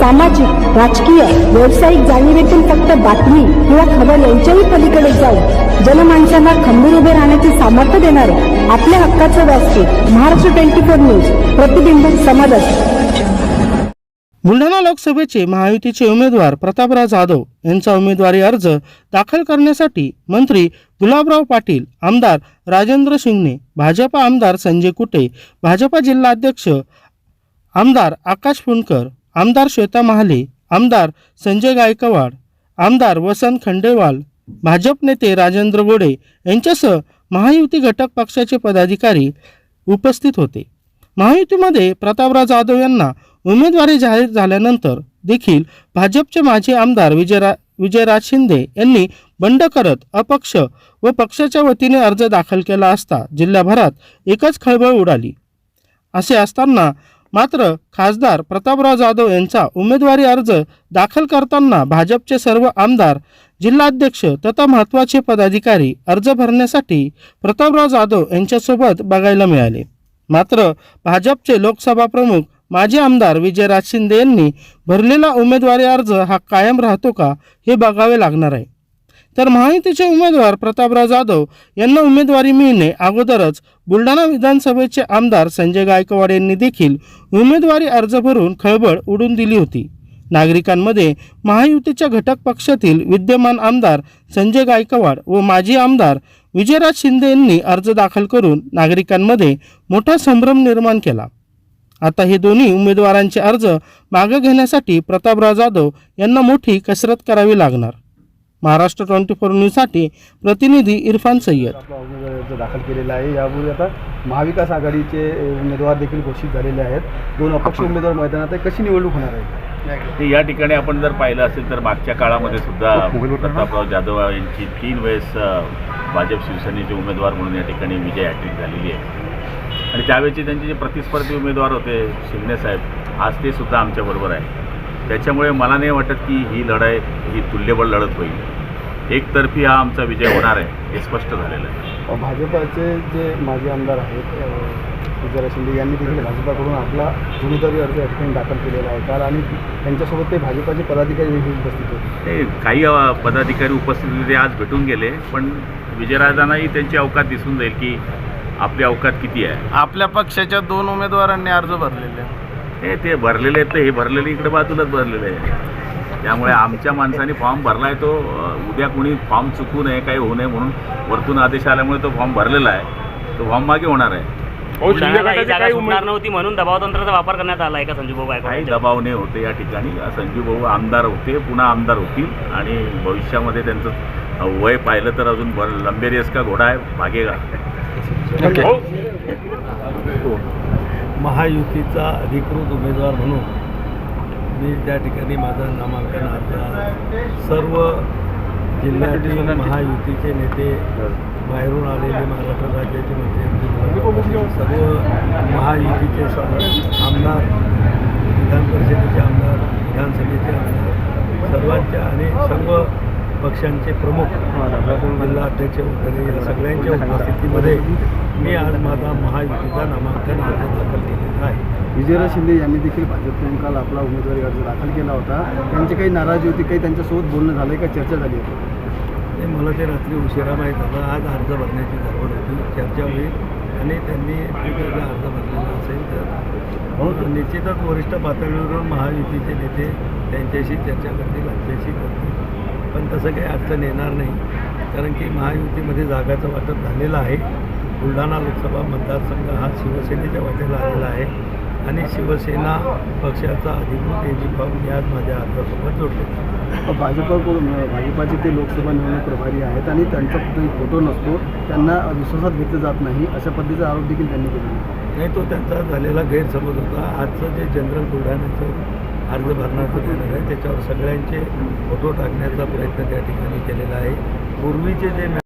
सामाजिक राजकीय व्यावसायिक जाणीवेतून फक्त बातमी किंवा खबर यांच्याही पलीकडे जाऊन जनमानसांना खंबीर उभे राहण्याचे सामर्थ्य देणारे आपल्या हक्काचं व्यासपीठ महाराष्ट्र ट्वेंटी फोर न्यूज प्रतिबिंब समाजाचे बुलढाणा लोकसभेचे महायुतीचे उमेदवार प्रतापराव जाधव यांचा उमेदवारी अर्ज दाखल करण्यासाठी मंत्री गुलाबराव पाटील आमदार राजेंद्र शिंगणे भाजपा आमदार संजय कुटे भाजपा जिल्हाध्यक्ष आमदार आकाश फुंडकर आमदार श्वेता महाले आमदार संजय गायकवाड आमदार वसंत खंडेवाल भाजप नेते राजेंद्र गोडे यांच्यासह महायुती घटक पक्षाचे पदाधिकारी उपस्थित होते. महायुतीमध्ये प्रतापराव जाधव यांना उमेदवारी जाहीर झाल्यानंतर देखील भाजपचे माजी आमदार विजयरा विजयराज शिंदे यांनी बंड करत अपक्ष व पक्षाच्या वतीने अर्ज दाखल केला असता जिल्ह्याभरात एकच खळबळ उडाली. असे असताना मात्र खासदार प्रतापराव जाधव यांचा उमेदवारी अर्ज दाखल करताना भाजपचे सर्व आमदार जिल्हाध्यक्ष तथा महत्त्वाचे पदाधिकारी अर्ज भरण्यासाठी प्रतापराव जाधव यांच्यासोबत बघायला मिळाले. मात्र भाजपचे लोकसभा प्रमुख माजी आमदार विजयराज शिंदे यांनी भरलेला उमेदवारी अर्ज हा कायम राहतो का हे बघावे लागणार आहे. तर महायुतीचे उमेदवार प्रतापराव जाधव यांना उमेदवारी मिळणे अगोदरच बुलढाणा विधानसभेचे आमदार संजय गायकवाड यांनी देखील उमेदवारी अर्ज भरून खळबळ उडून दिली होती. नागरिकांमध्ये महायुतीच्या घटक पक्षातील विद्यमान आमदार संजय गायकवाड व माजी आमदार विजयराज शिंदे यांनी अर्ज दाखल करून नागरिकांमध्ये मोठा संभ्रम निर्माण केला. आता हे दोन्ही उमेदवारांचे अर्ज मागे घेण्यासाठी प्रतापराव जाधव यांना मोठी कसरत करावी लागणार. महाराष्ट्र ट्वेंटी फोर न्यूजसाठी प्रतिनिधी इरफान सय्यद. अर्ज दाखल केलेला आहे. यापूर्वी आता महाविकास आघाडीचे उमेदवार देखील घोषित झालेले आहेत. दोन अपक्ष उमेदवार मैदानात आहे. कशी निवडणूक होणार आहे? ते या ठिकाणी आपण जर पाहिलं असेल तर मागच्या काळामध्ये सुद्धा प्रतापराव जाधव यांची तीन वेळेस भाजप शिवसेनेचे उमेदवार म्हणून या ठिकाणी विजय हॅट्रिक झालेली आहे. आणि त्यावेळेचे त्यांचे जे प्रतिस्पर्धी उमेदवार होते शिंदे साहेब आज ते सुद्धा आमच्याबरोबर आहे त्याच्यामुळे मला नाही वाटत की ही लढाई ही तुल्यबळ लढत होईल. एकतर्फी हा आमचा विजय होणार आहे हे स्पष्ट झालेलं आहे. भाजपाचे जे माजी आमदार आहेत अ, विजयराज शिंदे यांनी देखील भाजपाकडून आपला उमेदवारी अर्ज या ठिकाणी दाखल केलेला आहे. काल आणि त्यांच्यासोबत ते भाजपाचे पदाधिकारी देखील उपस्थित होते. ते काही पदाधिकारी उपस्थित होते ते आज भेटून गेले पण विजयराजांनाही त्यांची अवकात दिसून जाईल की आपली अवकात किती आहे. आपल्या पक्षाच्या दोन उमेदवारांनी अर्ज भरलेले आहेत. हे ते भरलेले आहेत तर हे भरलेले इकडे बाजूलाच भरलेले आहे त्यामुळे आमच्या माणसाने फॉर्म भरला आहे तो उद्या कोणी फॉर्म चुकू नये काही होऊ नये म्हणून वरतून आदेश आल्यामुळे तो फॉर्म भरलेला आहे. तो फॉर्म मागे होणार आहे. ही नव्हती म्हणून दबावतंत्राचा वापर करण्यात आला आहे का संजू भाऊ काही दबाव नाही होते या ठिकाणी. संजीव भाऊ आमदार होते पुन्हा आमदार होतील आणि भविष्यामध्ये त्यांचं वय पाहिलं तर अजून बर लंबेरियस का घोडा आहे भागेगा महायुतीचा अधिकृत उमेदवार म्हणून मी त्या ठिकाणी माझा नामांकन अर्ज सर्व जिल्ह्यातील महायुतीचे नेते बाहेरून आलेले महाराष्ट्र राज्याचे मंत्री सर्व महायुतीचे आमदार विधान परिषदेचे आमदार विधानसभेचे आमदार सर्वांच्या आणि सर्व पक्षांचे प्रमुख अध्यक्ष वगैरे या सगळ्यांच्या उपस्थितीमध्ये मी आज माझा महायुतीचा नामांकन अर्ज दाखल केलेला आहे. विजयराज शिंदे यांनी देखील भाजपकडून काल आपला उमेदवारी अर्ज दाखल केला होता. त्यांची काही नाराजी होती काही त्यांच्यासोबत बोलणं झालं का? चर्चा झाली होती. ते मला ते रात्री उशिरा माहीत झालं आज अर्ज भरण्याची गडबड होती. चर्चा होईल आणि त्यांनी जर अर्ज भरलेला असेल तर. निश्चितच वरिष्ठ पातळीवरून महायुतीचे नेते त्यांच्याशी चर्चा करतील आमच्याशी करतील. पण तसं काही अडचण येणार नाही. कारण की महायुतीमध्ये जागाचं वाटप झालेलं आहे. बुलढाणा लोकसभा मतदारसंघ हा शिवसेनेच्या वाटेला आलेला आहे. आणि शिवसेना पक्षाचा अधिकृत एजी फॉर्म मी आज माझ्या अर्जासोबत जोडलेला आहे भाजपकडून भाजपाचे ते लोकसभा निवडणूक प्रभारी आहेत आणि त्यांचा कुठेही फोटो नसतो त्यांना विश्वासात घेतलं जात नाही अशा पद्धतीचा आरोप देखील त्यांनी केला नाही तो त्यांचा झालेला गैरसमज होता. आजचं जे जनरल बुलढाण्याचं अर्ज भरण्याचं देणार आहे त्याच्यावर सगळ्यांचे फोटो टाकण्याचा प्रयत्न त्या ठिकाणी केलेला आहे. पूर्वीचे जे